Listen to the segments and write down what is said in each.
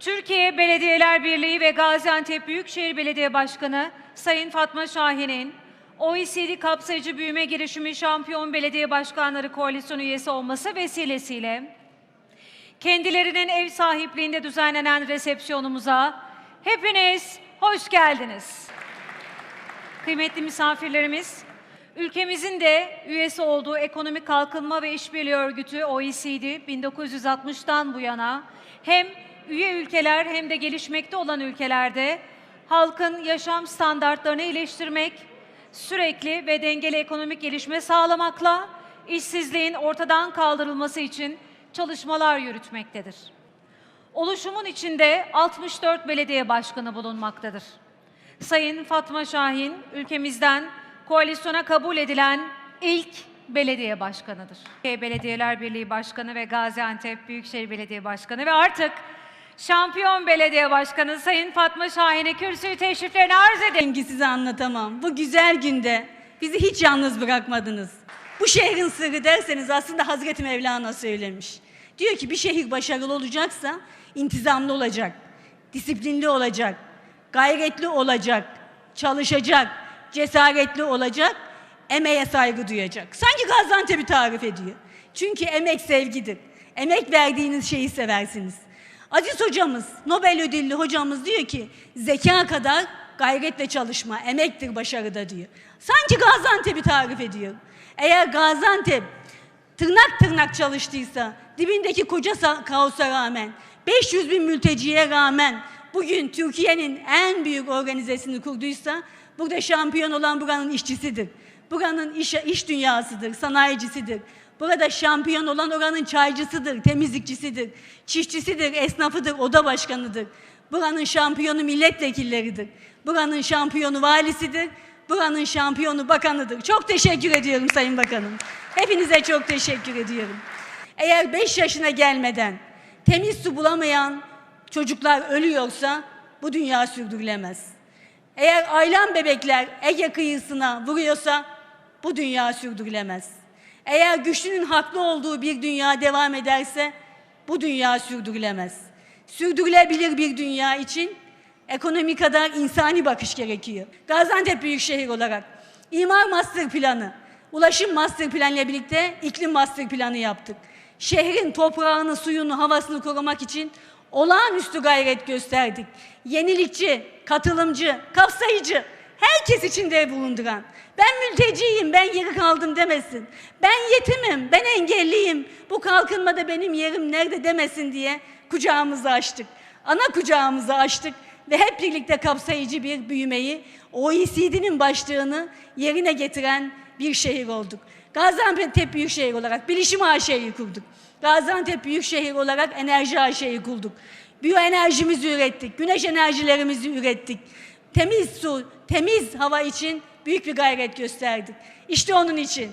Türkiye Belediyeler Birliği ve Gaziantep Büyükşehir Belediye Başkanı Sayın Fatma Şahin'in OECD kapsayıcı büyüme girişimi şampiyon belediye başkanları koalisyonu üyesi olması vesilesiyle kendilerinin ev sahipliğinde düzenlenen resepsiyonumuza hepiniz hoş geldiniz. Kıymetli misafirlerimiz, ülkemizin de üyesi olduğu Ekonomik Kalkınma ve İşbirliği Örgütü OECD 1960'tan bu yana hem üye ülkeler hem de gelişmekte olan ülkelerde halkın yaşam standartlarını iyileştirmek, sürekli ve dengeli ekonomik gelişme sağlamakla işsizliğin ortadan kaldırılması için çalışmalar yürütmektedir. Oluşumun içinde 64 belediye başkanı bulunmaktadır. Sayın Fatma Şahin ülkemizden koalisyona kabul edilen ilk belediye başkanıdır. Belediyeler Birliği Başkanı ve Gaziantep Büyükşehir Belediye Başkanı ve artık şampiyon belediye başkanı Sayın Fatma Şahin'e kürsüyü teşriflerini arz ederim. ki size anlatamam. Bu güzel günde bizi hiç yalnız bırakmadınız. Bu şehrin sırrı derseniz aslında Hazreti Mevlana söylemiş. Diyor ki bir şehir başarılı olacaksa intizamlı olacak, disiplinli olacak, gayretli olacak, çalışacak, cesaretli olacak, emeğe saygı duyacak. Sanki Gaziantep'i tarif ediyor. Çünkü emek sevgidir. Emek verdiğiniz şeyi seversiniz. Aziz hocamız, Nobel ödüllü hocamız diyor ki zeka kadar gayretle çalışma, emektir başarıda diyor. Sanki Gaziantep'i tarif ediyor. Eğer Gaziantep tırnak tırnak çalıştıysa, dibindeki koca sa- kaosa rağmen, 500 bin mülteciye rağmen bugün Türkiye'nin en büyük organizesini kurduysa, burada şampiyon olan buranın işçisidir. Buranın iş, iş dünyasıdır, sanayicisidir. Burada şampiyon olan oranın çaycısıdır, temizlikçisidir, çiftçisidir, esnafıdır, oda başkanıdır. Buranın şampiyonu milletvekilleridir. Buranın şampiyonu valisidir. Buranın şampiyonu bakanıdır. Çok teşekkür ediyorum Sayın Bakanım. Hepinize çok teşekkür ediyorum. Eğer 5 yaşına gelmeden temiz su bulamayan çocuklar ölüyorsa bu dünya sürdürülemez. Eğer aylan bebekler Ege kıyısına vuruyorsa bu dünya sürdürülemez. Eğer güçlünün haklı olduğu bir dünya devam ederse bu dünya sürdürülemez. Sürdürülebilir bir dünya için ekonomi kadar insani bakış gerekiyor. Gaziantep Büyükşehir olarak imar master planı, ulaşım master planı ile birlikte iklim master planı yaptık. Şehrin toprağını, suyunu, havasını korumak için olağanüstü gayret gösterdik. Yenilikçi, katılımcı, kapsayıcı, herkes içinde bulunduran. Ben mülteciyim, ben geri kaldım demesin. Ben yetimim, ben engelliyim. Bu kalkınmada benim yerim nerede demesin diye kucağımızı açtık. Ana kucağımızı açtık ve hep birlikte kapsayıcı bir büyümeyi, OECD'nin başlığını yerine getiren bir şehir olduk. Gaziantep Büyükşehir olarak Bilişim AŞ'yi kurduk. Gaziantep Büyükşehir olarak Enerji AŞ'yi kurduk. Biyoenerjimizi ürettik, güneş enerjilerimizi ürettik. Temiz su, temiz hava için büyük bir gayret gösterdik. İşte onun için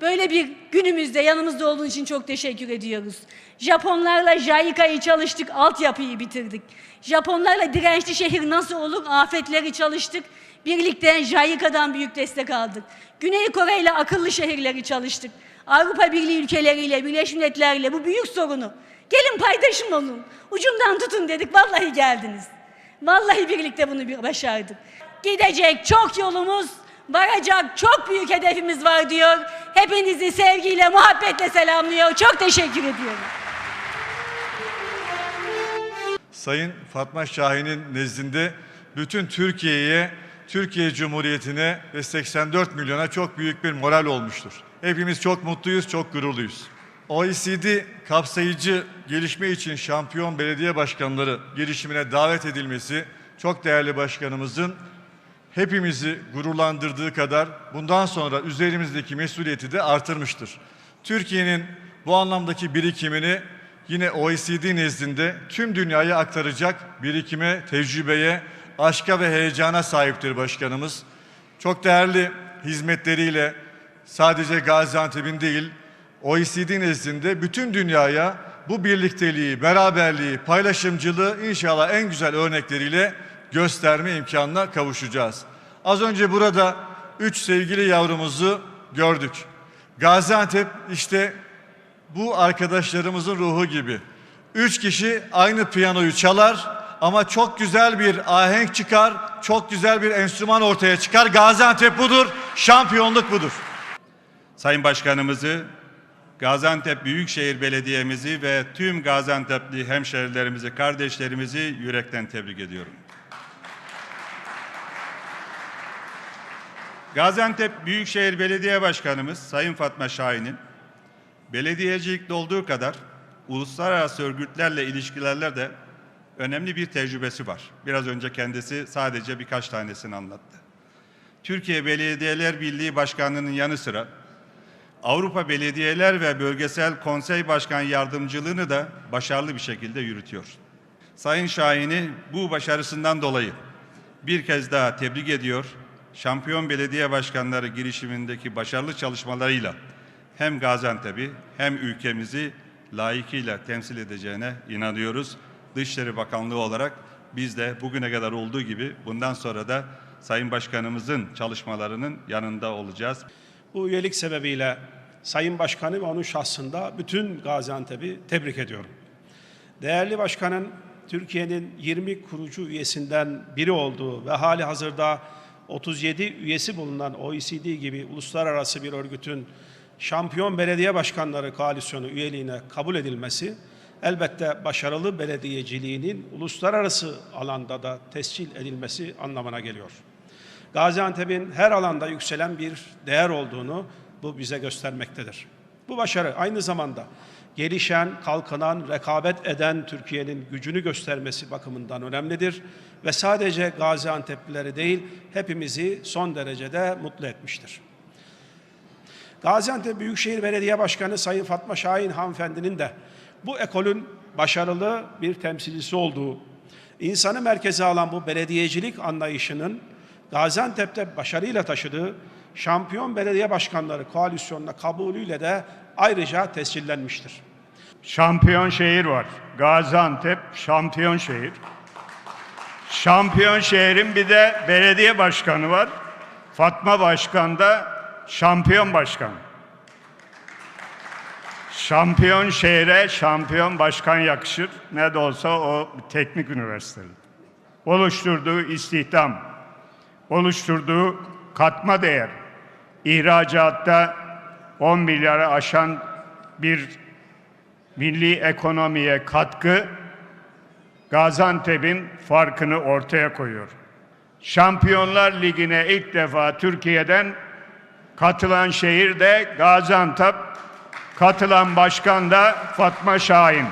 böyle bir günümüzde yanımızda olduğun için çok teşekkür ediyoruz. Japonlarla JICA'yı çalıştık, altyapıyı bitirdik. Japonlarla dirençli şehir nasıl olur? Afetleri çalıştık. Birlikte JICA'dan büyük destek aldık. Güney Kore ile akıllı şehirleri çalıştık. Avrupa Birliği ülkeleriyle, Birleşmiş Milletler'le bu büyük sorunu gelin paydaşım olun, ucundan tutun dedik. Vallahi geldiniz. Vallahi birlikte bunu başardık. Gidecek çok yolumuz, varacak çok büyük hedefimiz var diyor. Hepinizi sevgiyle, muhabbetle selamlıyor. Çok teşekkür ediyorum. Sayın Fatma Şahin'in nezdinde bütün Türkiye'ye, Türkiye Cumhuriyeti'ne ve 84 milyona çok büyük bir moral olmuştur. Hepimiz çok mutluyuz, çok gururluyuz. OECD kapsayıcı gelişme için şampiyon belediye başkanları girişimine davet edilmesi çok değerli başkanımızın hepimizi gururlandırdığı kadar bundan sonra üzerimizdeki mesuliyeti de artırmıştır. Türkiye'nin bu anlamdaki birikimini yine OECD nezdinde tüm dünyaya aktaracak birikime, tecrübeye, aşka ve heyecana sahiptir başkanımız. Çok değerli hizmetleriyle sadece Gaziantep'in değil, OECD nezdinde bütün dünyaya bu birlikteliği, beraberliği, paylaşımcılığı inşallah en güzel örnekleriyle gösterme imkanına kavuşacağız. Az önce burada üç sevgili yavrumuzu gördük. Gaziantep işte bu arkadaşlarımızın ruhu gibi. Üç kişi aynı piyanoyu çalar ama çok güzel bir ahenk çıkar, çok güzel bir enstrüman ortaya çıkar. Gaziantep budur, şampiyonluk budur. Sayın Başkanımızı, Gaziantep Büyükşehir Belediye'mizi ve tüm Gaziantep'li hemşehrilerimizi, kardeşlerimizi yürekten tebrik ediyorum. Gaziantep Büyükşehir Belediye Başkanımız Sayın Fatma Şahin'in belediyecilikte olduğu kadar uluslararası örgütlerle ilişkilerle de önemli bir tecrübesi var. Biraz önce kendisi sadece birkaç tanesini anlattı. Türkiye Belediyeler Birliği Başkanlığı'nın yanı sıra Avrupa Belediyeler ve Bölgesel Konsey Başkan Yardımcılığını da başarılı bir şekilde yürütüyor. Sayın Şahin'i bu başarısından dolayı bir kez daha tebrik ediyor. Şampiyon Belediye Başkanları girişimindeki başarılı çalışmalarıyla hem Gaziantep'i hem ülkemizi layıkıyla temsil edeceğine inanıyoruz. Dışişleri Bakanlığı olarak biz de bugüne kadar olduğu gibi bundan sonra da Sayın Başkanımızın çalışmalarının yanında olacağız. Bu üyelik sebebiyle Sayın Başkanı ve onun şahsında bütün Gaziantep'i tebrik ediyorum. Değerli Başkanın Türkiye'nin 20 kurucu üyesinden biri olduğu ve hali hazırda 37 üyesi bulunan OECD gibi uluslararası bir örgütün şampiyon belediye başkanları koalisyonu üyeliğine kabul edilmesi elbette başarılı belediyeciliğinin uluslararası alanda da tescil edilmesi anlamına geliyor. Gaziantep'in her alanda yükselen bir değer olduğunu bu bize göstermektedir. Bu başarı aynı zamanda gelişen, kalkınan, rekabet eden Türkiye'nin gücünü göstermesi bakımından önemlidir ve sadece Gaziantep'lileri değil hepimizi son derecede mutlu etmiştir. Gaziantep Büyükşehir Belediye Başkanı Sayın Fatma Şahin hanımefendinin de bu ekolün başarılı bir temsilcisi olduğu, insanı merkeze alan bu belediyecilik anlayışının Gaziantep'te başarıyla taşıdığı şampiyon belediye başkanları koalisyonuna kabulüyle de ayrıca tescillenmiştir. Şampiyon şehir var. Gaziantep şampiyon şehir. Şampiyon şehrin bir de belediye başkanı var. Fatma Başkan da şampiyon başkan. Şampiyon şehre şampiyon başkan yakışır. Ne de olsa o teknik üniversiteli. Oluşturduğu istihdam, oluşturduğu katma değer, ihracatta 10 milyara aşan bir milli ekonomiye katkı Gaziantep'in farkını ortaya koyuyor. Şampiyonlar Ligi'ne ilk defa Türkiye'den katılan şehir de Gaziantep, katılan başkan da Fatma Şahin.